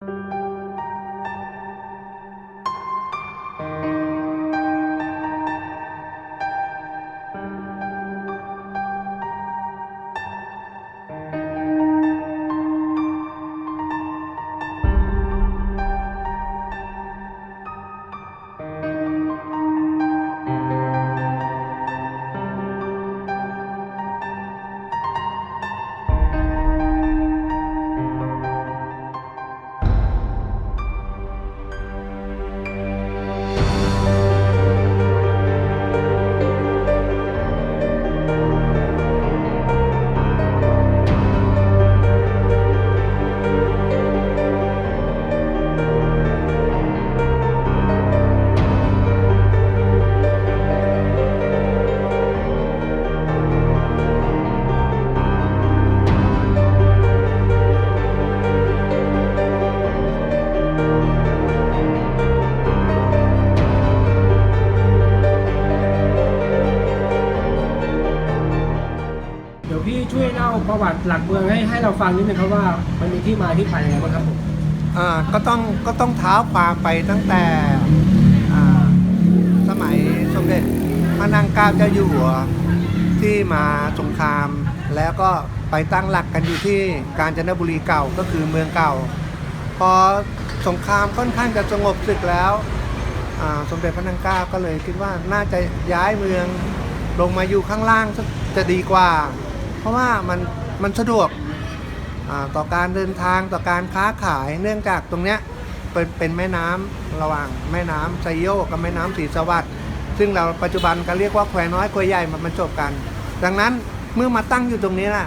เประวัติหลักเมืองให้ให้เราฟังนิดนึงครับว่ามันมีที่มาที่ไปยังไงบ้างครับผมอ่าก็ต้องก็ต้องเท้าความไปตั้งแต่อ่าสมัยสมเด็จพระนางเกล้าเจ้าอยู่หัวที่มาสงคราม แล้วก็ไปตั้งหลักกันอยู่ที่กาญจนบุรีเก่าก็คือเมืองเก่า พอสงครามค่อนข้างจะสงบศึกแล้วสมเด็จพระนางเกล้าก็เลยคิดว่าน่าจะย้ายเมืองลงมาอยู่ข้างล่างจะดีกว่า ราะว่ามันมันสะดวกต่อการเดินทางต่อการค้าขายเนื่องจากตรงเนี้ยเป็นเป็นแม่น้ำระหว่างแม่น้ำไซโยกกับแม่น้ำสีสวัสดิ์ซึ่งเราปัจจุบันก็เรียกว่าแควน้อยแควใหญ่มันบรรจบกัน ดังนั้นเมื่อมาตั้งอยู่ตรงนี้ล่ะ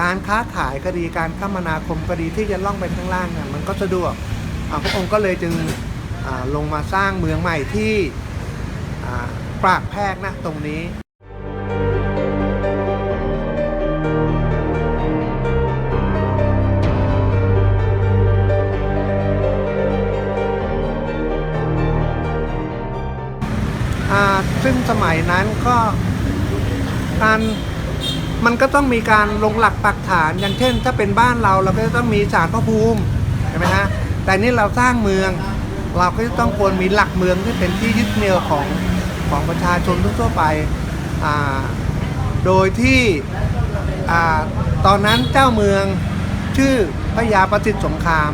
การค้าขายก็ดีการคมนาคมก็ดีที่จะล่องไปข้างล่างเนี่ยมันก็สะดวกพระองค์ก็เลยจึงลงมาสร้างเมืองใหม่ที่ปรากแพรกนะตรงนี้ มัยนั้นก็การมันก็ต้องมีการลงหลักปักฐานอย่างเช่น ถ้าเป็นบ้านเราเราก็จะต้องมีศาลพระภูมิใช่ไหมฮะแต่นี่เราสร้างเมือง เราก็จะต้องควรมีหลักเมืองที่เป็นที่ยึดเหนี่ยวของของประชาชนทั่วไป โดยที่ตอนนั้นเจ้าเมืองชื่อพระยาประสิทธิ์สงคราม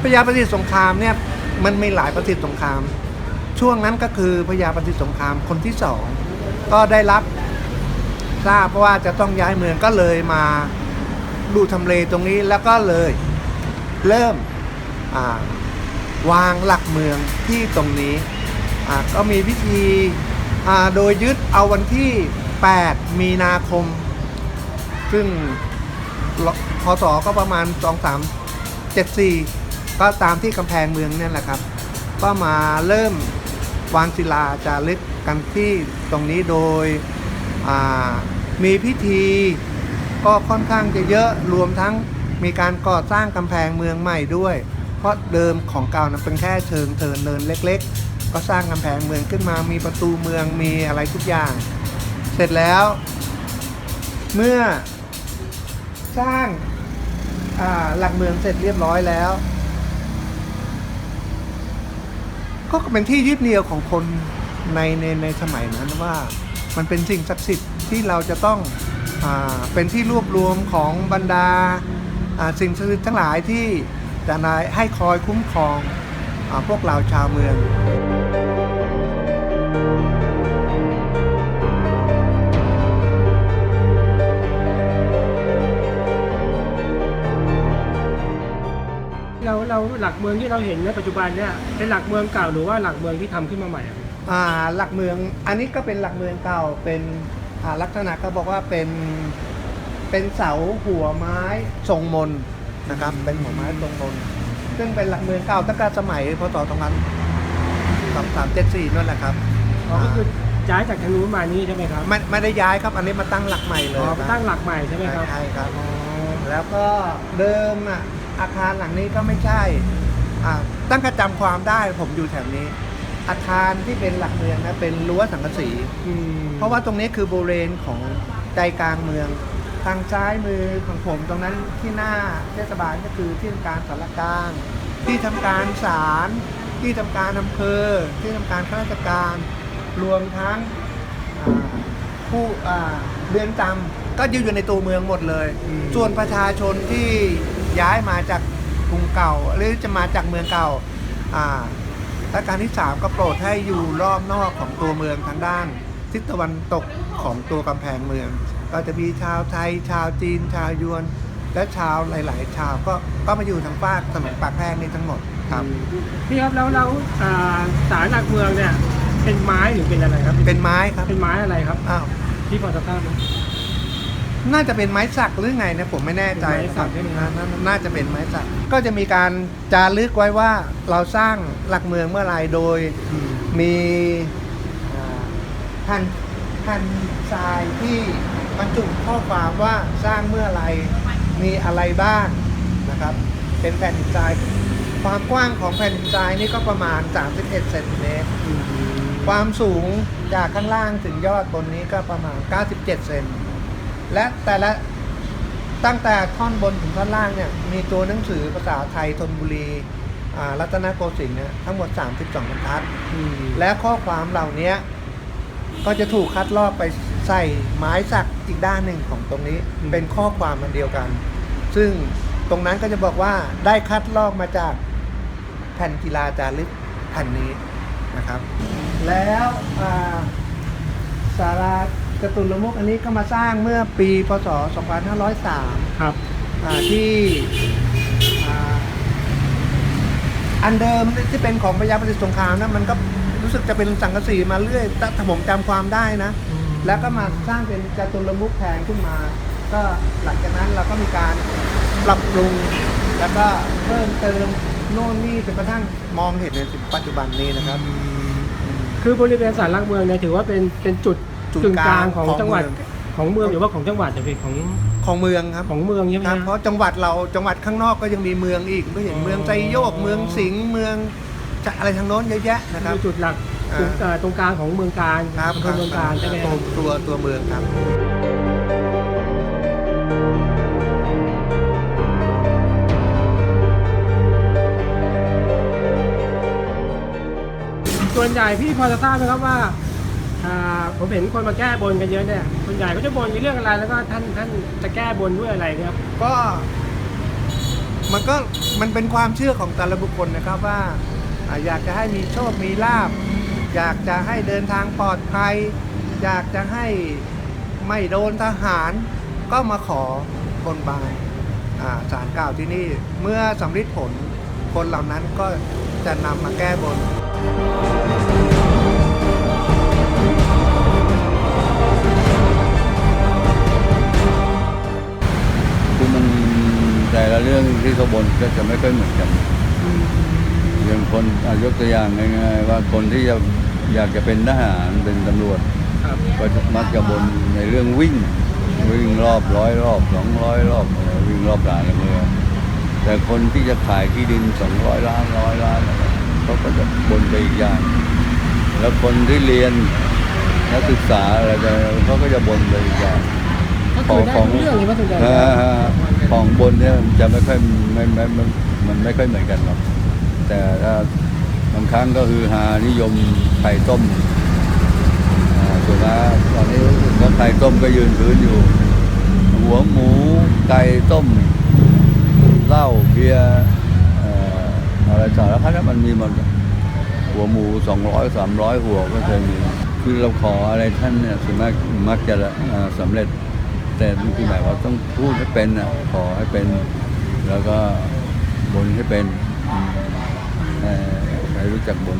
พระยาประสิทธิ์สงครามเนี่ยมันมีหลายประสิทธิ์สงคราม ช่วงนั้นก็คือพระยาปฏิสงครามคนที่สองก็ได้รับทราบว่าจะต้องย้ายเมืองก็เลยมาดูทำเลตรงนี้แล้วก็เลยเริ่มาวางหลักเมืองที่ตรงนี้ก็มีพิธีโดยยึดเอาวันที่ 8 มีนาคม ซึ่งพศก็ประมาณ 2374 ก็ตามที่กำแพงเมืองนี่แหละครับ ก็มาเริ่ม วางศิลาจารึกกันที่ตรงนี้โดยมีพิธีก็ค่อนข้างจะเยอะรวมทั้งมีการก่อสร้างกำแพงเมืองใหม่ด้วย เพราะเดิมของเก่านั้นเป็นแค่เชิงเทินเนินเล็ก ๆ ก็สร้างกำแพงเมืองขึ้นมา มีประตูเมืองมีอะไรทุกอย่าง เสร็จแล้ว เมื่อสร้างหลักเมืองเสร็จเรียบร้อยแล้ว ก็เป็นที่ยึดเหนี่ยวของคนในในในสมัยนั้นว่ามันเป็นสิ่งศักดิ์สิทธิ์ที่เราจะต้องอาเป็นที่รวบรวมของบรรดาอ่าสิ่งศักดิ์สิทธิ์ทั้งหลายที่จะนายให้คอยคุ้มครองอาพวกเราชาวเมือง เราเราหลักเมืองที่เราเห็นในปัจจุบันเนี่ยเป็นหลักเมืองเก่าหรือว่าหลักเมืองที่ทำขึ้นมาใหม่อะครับอ่าหลักเมืองอันนี้ก็เป็นหลักเมืองเก่าเป็นอ่าลักษณะก็บอกว่าเป็นเป็นเสาหัวไม้ทรงมนนะครับเป็นหัวไม้ทรงมนซึ่งเป็นหลักเมืองเก่าตั้งแต่สมัยพศตรงนั้นสองสามเจ็ดสี่นั่นแหละครับอ๋อก็คือย้ายจากทางนู้นมานี่ใช่ไหมครับไม่ไม่ได้ย้ายครับ อันนี้มาตั้งหลักใหม่เลอ๋ยอครับตั้งหลักใหม่ใช่ไหมครับ ใช่ครับอ๋อแล้วก็เดิมอะ อาคารหลังนี้ก็ไม่ใช่อ่าตั้งกระจำความได้ผมอยู่แถวนี้ อาคารที่เป็นหลักเมืองนะเป็นรั้วสังกะสีอืมเพราะว่าตรงนี้คือบริเวณของใจกลางเมือง ทางซ้ายมือของผมตรงนั้นที่หน้าเทศบาลก็คือที่ทำการสารกลาง ที่ทำการศาลที่ทำการอำเภอ ที่ทำการข้าราชการ รวมทั้งอ่าผู้อ่าเรือนจำก็อยู่ในตัวเมืองหมดเลยอืมส่วนประชาชนที่ ย้ายมาจากกรุงเก่า หรือจะมาจากเมืองเก่าอ่ารัชกาลที่ 3 ก็โปรดให้อยู่รอบนอกของตัวเมืองทางด้าน ทิศตะวันตกของตัวกำแพงเมือง ก็จะมีชาวไทย ชาวจีน ชาวยวน และชาวหลาย ๆ ชาวก็ก็มาอยู่ทางภาคถนนปากแพรกนี่ทั้งหมดครับพี่ครับแล้วแล้วอ่าศาลหลักเมืองเนี่ยเป็นไม้หรือเป็นอะไรครับ เป็นไม้ครับเป็นไม้อะไรครับอ้าวพี่พอจะทราบไหม น่าจะเป็นไม้สักหรือไงนะผมไม่แน่ใจเป็นไม้สักใช่ไหมครับน่าน่าจะเป็นไม้สัก ก็จะมีการจารึกไว้ว่าเราสร้างหลักเมืองเมื่อไหรโดยมีอ่าแผ่นแผ่นทรายที่บรรจุข้อความว่าสร้างเมื่อไหรมีอะไรบ้างนะครับ เป็นแผ่นทรายความกว้างของแผ่นทรายนี่ก็ประมาณ 31เซนติเมตรความสูงจากข้างล่างถึงยอดบนนี้ก็ประมาณ 97 เซน และแต่ละตั้งแต่ท่อนบนถึงท่อนล่างเนี่ยมีตัวหนังสือภาษาไทยธนบุรีอ่ารัตนโกสินทร์เนี่ยทั้งหมด 32บรรทัด และข้อความเหล่านี้ก็จะถูกคัดลอกไปใส่ไม้สักอีกด้านหนึ่งของตรงนี้อืมเป็นข้อความมันเดียวกัน ซึ่งตรงนั้นก็จะบอกว่าได้คัดลอกมาจากแผ่นกีฬาจารึกแผ่นนี้นะครับ แล้วอ่าสารา จตุรมุกอันนี้ก็มาสร้างเมื่อปีพศ 2503ครับอ่าที่อ่าอันเดิมที่เป็นของพระยาปฏิสงครามนะมันก็รู้สึกจะเป็นสังกะสีมาเรื่อยถ้าถ้าผมจำความได้นะ แล้วก็มาสร้างเป็นจตุรมุกแทนขึ้นมา ก็หลังจากนั้นเราก็มีการปรับปรุง แล้วก็เพิ่มเติมโน่นนี่จนกระทั่งมองเห็นในปัจจุบันนี้นะครับ คือบริเวณศาลหลักเมืองเนี่ยถือว่าเป็นเป็นจุด จุดกึ่งกลางกลางของของจังหวัดเมืองของเมืองหรือว่าของจังหวัดจะเป็นของของเมืองครับของเมืองใช่ไหมครับฮะเพราะจังหวัดเราจังหวัดข้างนอกก็ยังมีเมืองอีกก็เห็นอ๋อเมืองไซโยกเมืองสิงห์เมืองจะอะไรทางโน้นเยอะแยะนะครับคือจุดหลักอ่าตรงเอ่อตรงกลางของเมืองการครับอำเภอเมืองการใช่ไหมตัวฮะตัวตัวเมืองครับส่วนใหญ่พี่พอจะทราบไหมครับว่าอ่า ผมเห็นคนมาแก้บนกันเยอะเนี่ยส่วนใหญ่ก็จะบนในเรื่องอะไรแล้วก็ท่านท่านจะแก้บนด้วยอะไรเนี่ยครับ ก็มันก็มันเป็นความเชื่อของแต่ละบุคคลนะครับว่าอ่าอยากจะให้มีโชค มีลาบ อยากจะให้เดินทางปลอดภัย อยากจะให้ไม่โดนทหาร ก็มาขอบนบานอ่าศาลกล่าวที่นี่ เมื่อสำเร็จผลคนเหล่านั้นก็จะนำมาแก้บน เรื่องที่เขาบนก็จะไม่ค่อยเหมือนกันอย่างคนอะยกตัวอย่างง่ายๆว่าคนที่จะอยากจะเป็นทหารเป็นตำรวจครับก็จะมักจะบนในเรื่องวิ่ง วิ่งรอบร้อยรอบสองร้อยรอบอะไรวิ่งรอบด่านละเมืองแต่คนที่จะขายที่ดินสองร้อยล้านร้อยล้านอะไรเขาก็จะบนไปอีกอย่าง แล้วคนที่เรียนนักศึกษาอะไรกันเขาก็จะบนไปอีกอย่างก็คือได้ทุกเรื่องเลยว่าส่วนใหญ่อ่า ของบนเนี่ยมันจะไม่ค่อยไม่ไม่ไม่มันไม่ค่อยเหมือนกันหรอกแต่ถ้าบางครั้งก็คือหานิยมไข่ต้มส่วนมากตอนนี้กว่าไข่ต้มก็ยืนพื้นอยู่ หัวหมูไก่ต้มเหล้าเบียร์อะไรสารพัดมันมีหมดหัวหมูสองร้อยสามร้อยหัวก็เคยมี คือเราขออะไรท่านเนี่ยส่วนมากมักจะสำเร็จ แต่คือหมายว่าต้องพูดให้เป็นอะขอให้เป็น แล้วก็บนให้เป็นอืมเอ่อให้รู้จักบน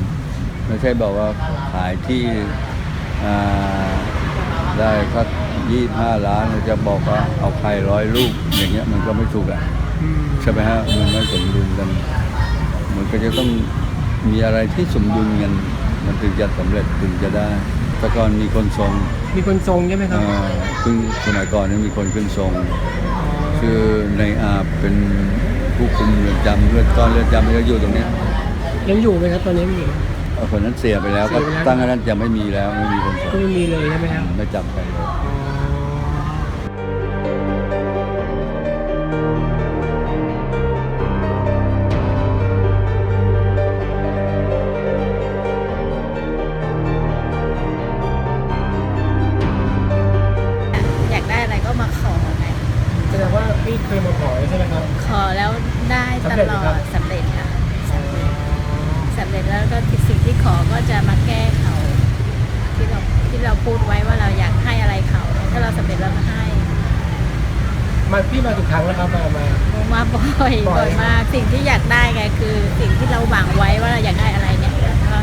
ไม่ใช่บอกว่าขายที่อ่าได้สักยี่ห้าล้านจะบอกว่าเอาใครร้อยลูกอย่างเงี้ยมันก็ไม่ถูกอะใช่ไหมฮะมันไม่สมดุลกันมันก็จะต้องมีอะไรที่สมดุลกันมันถึงจะสำเร็จถึงจะได้แต่ก่อนมีคนทรง มีคนทรงใช่ไหมครับอ่าซึ่งสมัยก่อนเนี่ยมีคนขึ้นทรงคือในอาบเป็นผู้คุมเรือนจำเรือนตอนเรือนจำมันจะอยู่ตรงเนี้ยยังอยู่ไหมครับตอนนี้ยังอยู่ไหมเอ่อคนนั้นเสียไปแล้วเสีก็ยไปแล้ว ตั้งแต่นั้นจะไม่มีแล้วไม่มีคนทรงก็ไม่มีเลยใช่ไหมครับ ไม่จับใครเลย ที่เราพูดไว้ว่าเราอยากให้อะไรเขาถ้าเราสำเร็จเราก็ให้มาพี่มากี่ครั้งแล้วครับมามา มาบ่อยบ่อยบ่อยมากสิ่งที่อยากได้ไงคือ สิ่งที่เราหวังไว้ว่าเราอยากได้อะไรเนี่ยแล้วก็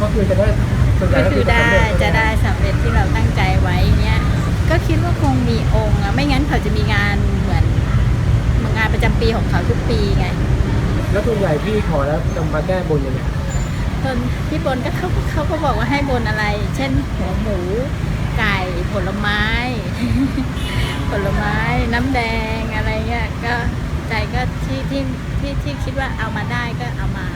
ก็คือจะได้ส่วนใหญ่ก็ก็คืคืออได้สำเร็จจะได้สำเร็จที่เราตั้งใจไว้เนี่ยก็คิดว่าคงมีองค์อะไม่งั้นเขาจะมีงานเหมือนงานประจำปีของเขาทุกปีไง แล้วส่วนใหญ่พี่ขอแล้วจะมาแก้บนยังไง ตอนที่บนก็เขาเขาก็บอกว่าให้บนอะไร เช่นหัวหมูไก่ผลไม้ ผลไม้น้ำแดงอะไรเงี้ยก็ใจก็ที่ที่ที่ที่คิดว่าเอามาได้ก็เอามา